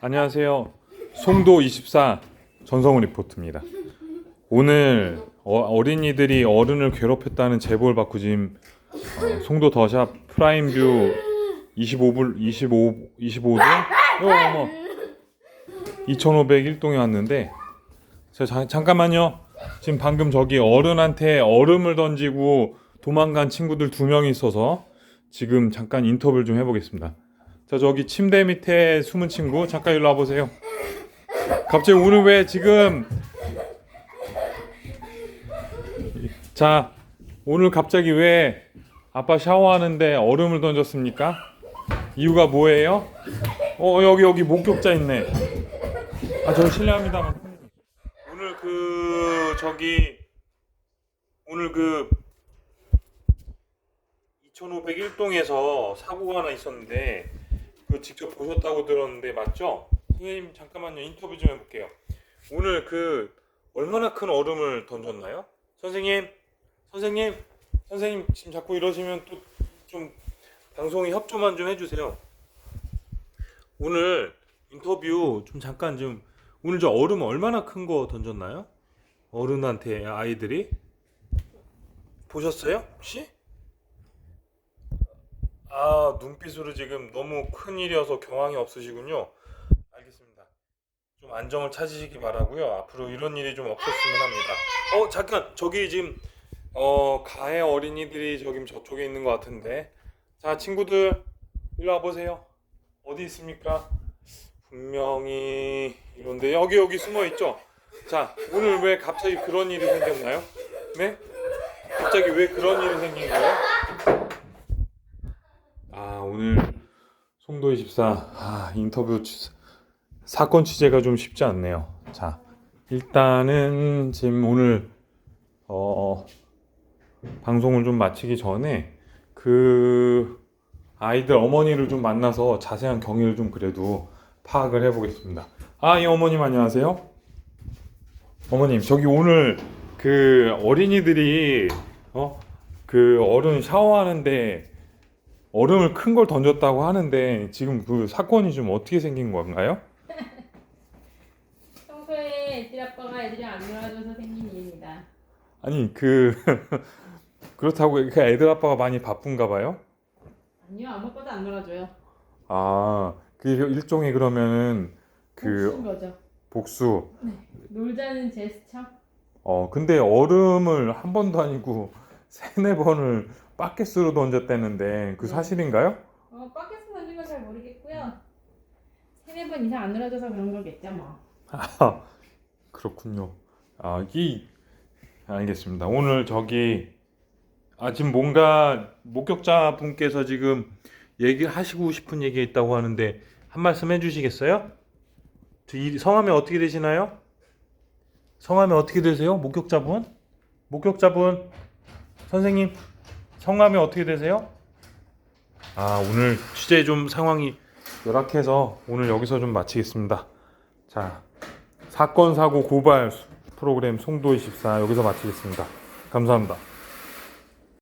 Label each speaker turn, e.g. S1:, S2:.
S1: 안녕하세요. 송도 24 전성훈 리포트입니다. 오늘 어, 린이들이 어른을 괴롭혔다는 제보를 받고 지금 어, 송도 더샵 프라임뷰 25불 25 25동 어, 어머 2501동에 왔는데 저 자, 잠깐만요. 지금 방금 저기 어른한테 얼음을 던지고 도망간 친구들 두 명이 있어서 지금 잠깐 인터뷰를 좀 해보겠습니다. 자 저기 침대 밑에 숨은 친구 잠깐 일로 와보세요. 갑자기 오늘 왜 지금 자 오늘 갑자기 왜 아빠 샤워하는데 얼음을 던졌습니까? 이유가 뭐예요? 어 여기 여기 목격자 있네. 아저 실례합니다만 오늘 그 저기 오늘 그 2501동에서 사고가 하나 있었는데 그 직접 보셨다고 들었는데 맞죠? 선생님 잠깐만요 인터뷰 좀 해볼게요. 오늘 그 얼마나 큰 얼음을 던졌나요? 선생님, 선생님, 선생님 지금 자꾸 이러시면 또 좀 방송에 협조만 좀 해주세요. 오늘 인터뷰 좀 잠깐 좀 오늘 저 얼음 얼마나 큰 거 던졌나요? 어른한테 아이들이 보셨어요? 혹시? 아 눈빛으로 지금 너무 큰 일이어서 경황이 없으시군요. 알겠습니다. 좀 안정을 찾으시기 바라고요. 앞으로 이런 일이 좀 없었으면 합니다. 어 잠깐 저기 지금 어 가해 어린이들이 저기 저쪽에 있는 것 같은데 자 친구들 일로 와 보세요. 어디 있습니까? 분명히 이런데 여기 여기 숨어 있죠. 자 오늘 왜 갑자기 그런 일이 생겼나요? 네? 갑자기 왜 그런 일이 생긴 거예요? 아 오늘 송도 24 아, 인터뷰 취- 사건 취재가 좀 쉽지 않네요. 자 일단은 지금 오늘 어, 방송을 좀 마치기 전에 그 아이들 어머니를 좀 만나서 자세한 경위를 좀 그래도 파악을 해보겠습니다. 아, 이 어머님 안녕하세요. 어머님 저기 오늘 그 어린이들이 어 그 어른 샤워하는데 얼음을 큰 걸 던졌다고 하는데 지금 그 사건이 좀 어떻게 생긴 건가요?
S2: 평소에 애들 아빠가 애들이 안 놀아줘서 생긴 일입니다.
S1: 아니 그 그렇다고 그 애들 아빠가 많이 바쁜가 봐요.
S2: 아니요 아무것도 안 놀아줘요.
S1: 아, 그 일종의 그러면은
S2: 복수인
S1: 그
S2: 거죠.
S1: 복수.
S2: 놀자는 제스처.
S1: 어, 근데 얼음을 한 번도 아니고 세네 번을 바켓으로 던졌다는데 그
S2: 네.
S1: 사실인가요?
S2: 어 밖에서 던진 건 잘 모르겠고요. 세네 번 이상 안 놀아줘서 그런 거겠죠 뭐.
S1: 아, 그렇군요. 아, 이 알겠습니다. 오늘 저기 아 지금 뭔가 목격자 분께서 지금 얘기하시고 싶은 얘기 있다고 하는데 한 말씀 해주시겠어요? 성함이 어떻게 되시나요? 성함이 어떻게 되세요? 목격자분? 목격자분 선생님 성함이 어떻게 되세요? 아 오늘 취재 좀 상황이 열악해서 오늘 여기서 좀 마치겠습니다. 자 사건 사고 고발 프로그램 송도24 여기서 마치겠습니다. 감사합니다.